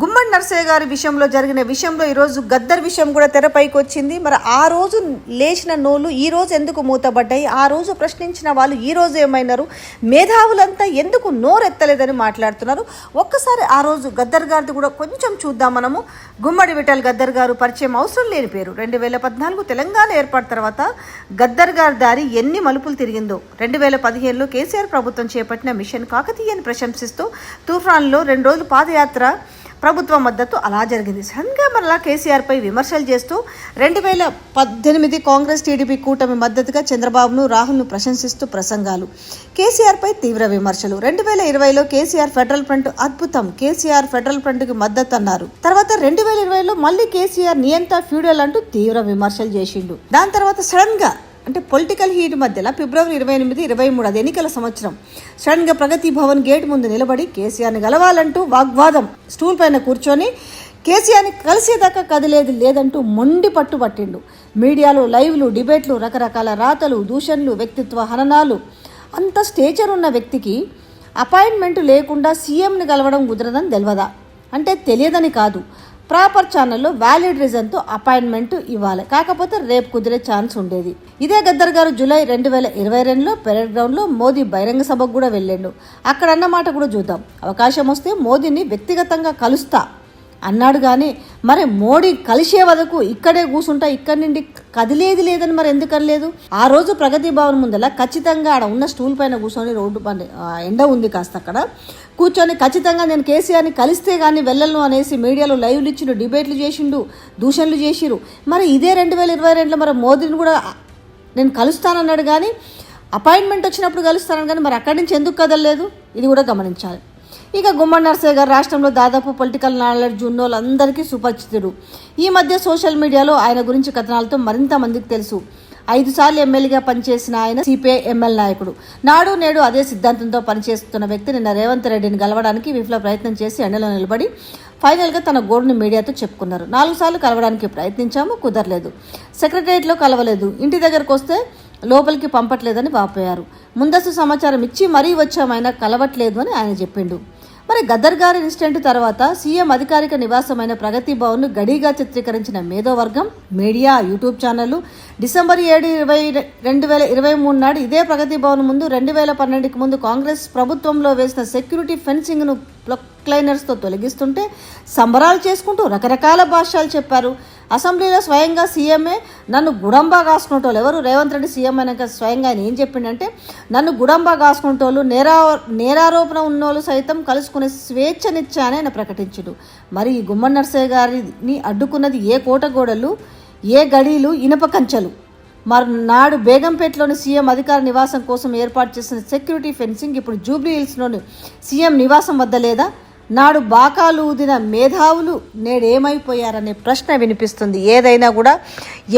గుమ్మడి నర్సయ్య గారి విషయంలో జరిగిన విషయంలో ఈరోజు గద్దర్ విషయం కూడా తెరపైకి వచ్చింది. మరి ఆ రోజు లేచిన నోళ్ళు ఈ రోజు ఎందుకు మూతబడ్డాయి ఆ రోజు ప్రశ్నించిన వాళ్ళు ఈ రోజు ఏమైనారు? మేధావులంతా ఎందుకు నోరెత్తలేదని మాట్లాడుతున్నారు. ఒక్కసారి ఆ రోజు గద్దర్ గారిది కూడా కొంచెం చూద్దాం మనము. గుమ్మడి విఠల్ గద్దర్ గారు పరిచయం అవసరం లేని పేరు. రెండు వేల పద్నాలుగు తెలంగాణ ఏర్పాటు తర్వాత గద్దర్ గారి దారి ఎన్ని మలుపులు తిరిగిందో. రెండు వేల పదిహేనులో కేసీఆర్ ప్రభుత్వం చేపట్టిన మిషన్ కాకతీయని ప్రశంసిస్తూ తూఫాన్లో రెండు రోజులు పాదయాత్ర ప్రభుత్వ మద్దతు అలా జరిగింది. సడన్గా మరలా కేసీఆర్పై విమర్శలు చేస్తూ రెండు వేల పద్దెనిమిది కాంగ్రెస్ టీడీపీ కూటమి మద్దతుగా చంద్రబాబును రాహుల్ను ప్రశంసిస్తూ ప్రసంగాలు. కేసీఆర్పై తీవ్ర విమర్శలు. రెండు వేల ఇరవైలో కేసీఆర్ ఫెడరల్ ఫ్రంట్ అద్భుతం. కేసీఆర్ ఫెడరల్ ఫ్రంట్కి మద్దతు అన్నారు. తర్వాత రెండు వేల ఇరవైలో మళ్ళీ కేసీఆర్ నియంత ఫ్యూడల్ అంటూ తీవ్ర విమర్శలు చేసిండు. దాని తర్వాత సడన్గా అంటే పొలిటికల్ హీట్ మధ్యలో ఫిబ్రవరి ఇరవై ఎనిమిది ఇరవై మూడు అది ఎన్నికల సంవత్సరం. సడన్గా ప్రగతి భవన్ గేట్ ముందు నిలబడి కేసీఆర్ని గలవాలంటూ వాగ్వాదం. స్టూల్ పైన కూర్చొని కేసీఆర్ని కలిసేదాకా కదిలేదు లేదంటూ మొండి పట్టు పట్టిండు. మీడియాలో లైవ్లు డిబేట్లు రకరకాల రాతలు దూషణలు వ్యక్తిత్వ హననాలు. అంత స్టేచర్ ఉన్న వ్యక్తికి అపాయింట్మెంట్ లేకుండా సీఎంని కలవడం కుదరదని తెలియదా అంటే తెలియదని కాదు. ప్రాపర్ ఛానల్లో వ్యాలిడ్ రీజన్తో అపాయింట్మెంట్ ఇవ్వాలి. కాకపోతే రేపు కుదిరే ఛాన్స్ ఉండేది. ఇదే గద్దర్ గారు జూలై రెండు వేల ఇరవై రెండులో పెరేడ్ గ్రౌండ్లో మోదీ బహిరంగ సభకు కూడా వెళ్ళిండు. అక్కడ అన్నమాట కూడా చూద్దాం. అవకాశం వస్తే మోదీని వ్యక్తిగతంగా కలుస్తా. అన్నాడు కానీ మరి మోడీ కలిసే వరకు ఇక్కడే కూర్చుంటా ఇక్కడి నుండి కదిలేది లేదని మరి ఎందుకు అనలేదు? ఆ రోజు ప్రగతి భవన్ ముందల ఖచ్చితంగా ఆడ ఉన్న స్టూల్ పైన కూర్చొని రోడ్డు పని ఎండ ఉంది కాస్త అక్కడ. కూర్చొని ఖచ్చితంగా నేను కేసీఆర్ని కలిస్తే కానీ వెళ్ళను అనేసి మీడియాలో లైవ్లు ఇచ్చిండు డిబేట్లు చేసిండు దూషణలు చేసిరు మరి ఇదే రెండు వేల ఇరవై రెండులో మరి మోదీని కూడా నేను కలుస్తానన్నాడు కానీ అపాయింట్మెంట్ వచ్చినప్పుడు కలుస్తానని కానీ మరి అక్కడి నుంచి ఎందుకు కదలలేదు? ఇది కూడా గమనించాలి. ఇక గుమ్మడి నర్సయ్య గారు రాష్ట్రంలో దాదాపు పొలిటికల్ నాలెడ్జ్ ఉన్న వాళ్ళందరికీ సుపరిచితుడు. ఈ మధ్య సోషల్ మీడియాలో ఆయన గురించి కథనాలతో మరింత మందికి తెలుసు. ఐదు సార్లు ఎమ్మెల్యేగా పనిచేసిన ఆయన సిపిఐ ఎమ్మెల్యే నాయకుడు. నాడు నేడు అదే సిద్ధాంతంతో పనిచేస్తున్న వ్యక్తి నిన్న రేవంత్ రెడ్డిని గలవడానికి విఫల ప్రయత్నం చేసి ఎండలో నిలబడి ఫైనల్గా తన గోడుని మీడియాతో చెప్పుకున్నారు. నాలుగు సార్లు కలవడానికి ప్రయత్నించాము కుదరలేదు. సెక్రటరియట్లో కలవలేదు. ఇంటి దగ్గరకు వస్తే లోపలికి పంపట్లేదని వాపోయారు. ముందస్తు సమాచారం ఇచ్చి మరీ వచ్చామైనా కలవట్లేదు అని ఆయన చెప్పిండు. మరి గద్దర్ గారి ఇన్సిడెంట్ తర్వాత సీఎం అధికారిక నివాసమైన ప్రగతి భవన్ను గడిగా చిత్రీకరించిన మేధోవర్గం మీడియా యూట్యూబ్ ఛానళ్ళు డిసెంబర్ ఏడు ఇరవై రెండు వేల ఇరవై మూడు నాడు ఇదే ప్రగతి భవన్ ముందు రెండు వేల పన్నెండుకి ముందు కాంగ్రెస్ ప్రభుత్వంలో వేసిన సెక్యూరిటీ ఫెన్సింగ్ను ప్రొక్లైనర్స్తో తొలగిస్తుంటే సంబరాలు చేసుకుంటూ రకరకాల భాషలు చెప్పారు. అసెంబ్లీలో స్వయంగా సీఎంఏ నన్ను గుడంబా కాసుకుంటోళ్ళు ఎవరు? రేవంత్ రెడ్డి సీఎం అయినాక స్వయంగా ఆయన ఏం చెప్పిండంటే నన్ను గుడంబా కాసుకుంటోళ్ళు నేరా నేరారోపణ ఉన్నోళ్ళు సైతం కలుసుకునే స్వేచ్ఛనిచ్చానని ఆయన ప్రకటించుడు. మరి ఈ గుమ్మడి నర్సయ్య గారిని అడ్డుకున్నది ఏ కోటగోడలు ఏ గడీలు ఇనప కంచెలు? మరి నాడు బేగంపేటలోని సీఎం అధికార నివాసం కోసం ఏర్పాటు చేసిన సెక్యూరిటీ ఫెన్సింగ్ ఇప్పుడు జూబ్లీ హిల్స్లోని సీఎం నివాసం వద్ద లేదా? నాడు బాకాలు ఊదిన మేధావులు నేడేమైపోయారనే ప్రశ్న వినిపిస్తుంది. ఏదైనా కూడా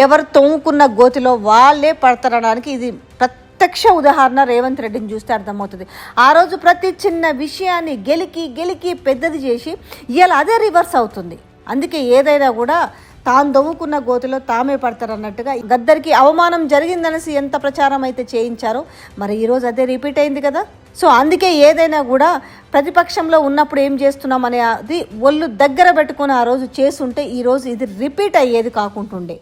ఎవరు తొంగుకున్న గోతిలో వాళ్ళే పడతారనడానికి ఇది ప్రత్యక్ష ఉదాహరణ రేవంత్ రెడ్డిని చూస్తే అర్థమవుతుంది. ఆ రోజు ప్రతి చిన్న విషయాన్ని గెలికి గెలికి పెద్దది చేసి ఇవాళ అదే రివర్స్ అవుతుంది. అందుకే ఏదైనా కూడా తాను దవ్వుకున్న గోతిలో తామే పడతారన్నట్టుగా గద్దరికి అవమానం జరిగిందనేసి ఎంత ప్రచారం అయితే చేయించారో మరి ఈరోజు అదే రిపీట్ అయింది కదా. సో అందుకే ఏదైనా కూడా ప్రతిపక్షంలో ఉన్నప్పుడు ఏం చేస్తున్నాం అనే అది ఒళ్ళు దగ్గర పెట్టుకుని ఆ రోజు చేసుంటే ఈరోజు ఇది రిపీట్ అయ్యేది కాకుంటుండే.